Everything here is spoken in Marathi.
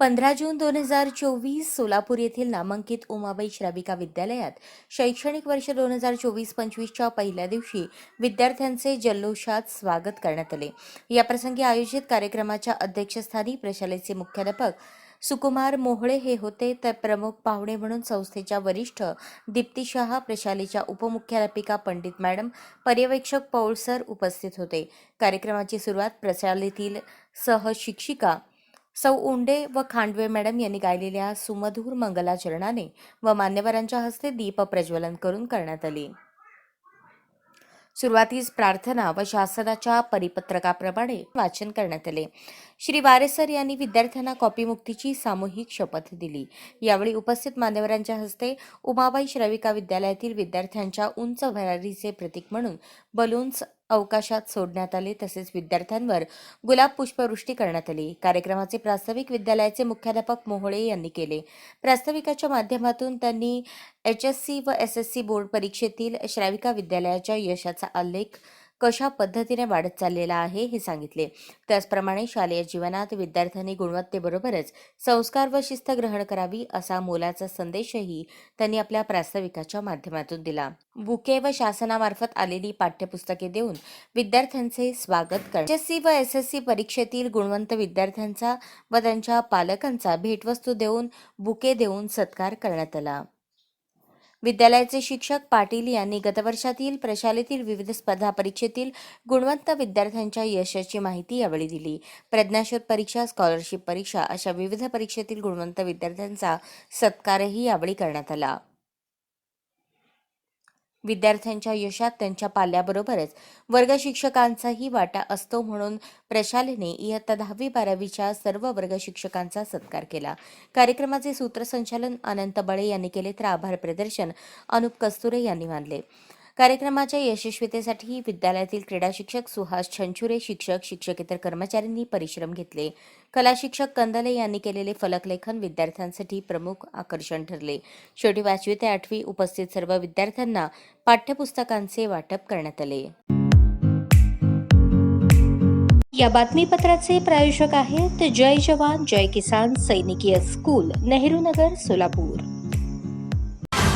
पंधरा जून दोन हजार चोवीस सोलापूर येथील नामांकित उमाबाई श्राविका विद्यालयात शैक्षणिक वर्ष दोन हजार चोवीस पंचवीसच्या पहिल्या दिवशी विद्यार्थ्यांचे जल्लोषात स्वागत करण्यात आले. याप्रसंगी आयोजित कार्यक्रमाच्या अध्यक्षस्थानी प्रशालेचे मुख्याध्यापक सुकुमार मोहळे हे होते. तर प्रमुख पाहुणे म्हणून संस्थेच्या वरिष्ठ दीप्ती शहा प्रशालेच्या उपमुख्याध्यापिका पंडित मॅडम पर्यवेक्षक पौळसर उपस्थित होते. कार्यक्रमाची सुरुवात प्रशालेतील सहशिक्षिका सौ उंडे व खांडवे मॅडम यांनी गायलेल्या सुमधूर मंगलाचरणाने व मान्यवरांच्या हस्ते दीप प्रज्वलन करून करण्यात आली. सुरुवातीस प्रार्थना व शासनाच्या परिपत्रकाप्रमाणे वाचन करण्यात आले. श्री वारेसर यांनी विद्यार्थ्यांना कॉपीमुक्तीची सामूहिक शपथ दिली. यावेळी उपस्थित मान्यवरांच्या हस्ते उमाबाई श्रविका विद्यालयातील विद्यार्थ्यांच्या उंच भरारीचे प्रतीक म्हणून बलून्स अवकाशात सोडण्यात आले तसेच विद्यार्थ्यांवर गुलाब पुष्पवृष्टी करण्यात आली. कार्यक्रमाचे प्रास्ताविक विद्यालयाचे मुख्याध्यापक मोहळे यांनी केले. प्रास्ताविकाच्या माध्यमातून त्यांनी एच एस सी व एस एस सी बोर्ड परीक्षेतील श्राविका विद्यालयाच्या यशाचा आलेख कशा पद्धतीने वाढत चाललेला आहे हे सांगितले. त्याचप्रमाणे शालेय जीवनात विद्यार्थ्यांनी गुणवत्तेबरोबरच संस्कार व शिस्त ग्रहण करावी असा मोलाचा संदेशही त्यांनी आपल्या प्रास्ताविकाच्या माध्यमातून दिला. बुके व शासनामार्फत आलेली पाठ्यपुस्तके देऊन विद्यार्थ्यांचे स्वागत करण्यात एस सी व एस एस सी परीक्षेतील गुणवंत विद्यार्थ्यांचा व त्यांच्या पालकांचा भेटवस्तू देऊन बुके देऊन सत्कार करण्यात आला. विद्यालयाचे शिक्षक पाटील यांनी गतवर्षातील प्रशालेतील विविध स्पर्धा परीक्षेतील गुणवंत विद्यार्थ्यांच्या यशाची माहिती यावेळी दिली. प्रज्ञाशोध परीक्षा स्कॉलरशिप परीक्षा अशा विविध परीक्षेतील गुणवंत विद्यार्थ्यांचा सत्कारही यावेळी करण्यात आला. विद्यार्थ्यांच्या यशात त्यांच्या पाल्याबरोबरच वर्ग शिक्षकांचाही वाटा असतो म्हणून प्रशालेने इयत्ता दहावी बारावीच्या सर्व वर्ग शिक्षकांचा सत्कार केला. कार्यक्रमाचे सूत्रसंचालन अनंत बळे यांनी केले तर आभार प्रदर्शन अनुप कस्तुरे यांनी मानले. कार्यक्रमाच्या यशस्वीतेसाठी विद्यालयातील क्रीडा शिक्षक सुहास छंचुरे शिक्षक शिक्षकेतर कर्मचाऱ्यांनी परिश्रम घेतले. कला शिक्षक कंदले यांनी केलेले फलकलेखन विद्यार्थ्यांसाठी प्रमुख आकर्षण ठरले. शेवटी पाचवी ते आठवी उपस्थित सर्व विद्यार्थ्यांना पाठ्यपुस्तकांचे वाटप करण्यात आले. या बातमीपत्राचे प्रायोजक आहेत जय जवान जय किसान सैनिकीय स्कूल नेहरू नगर सोलापूर.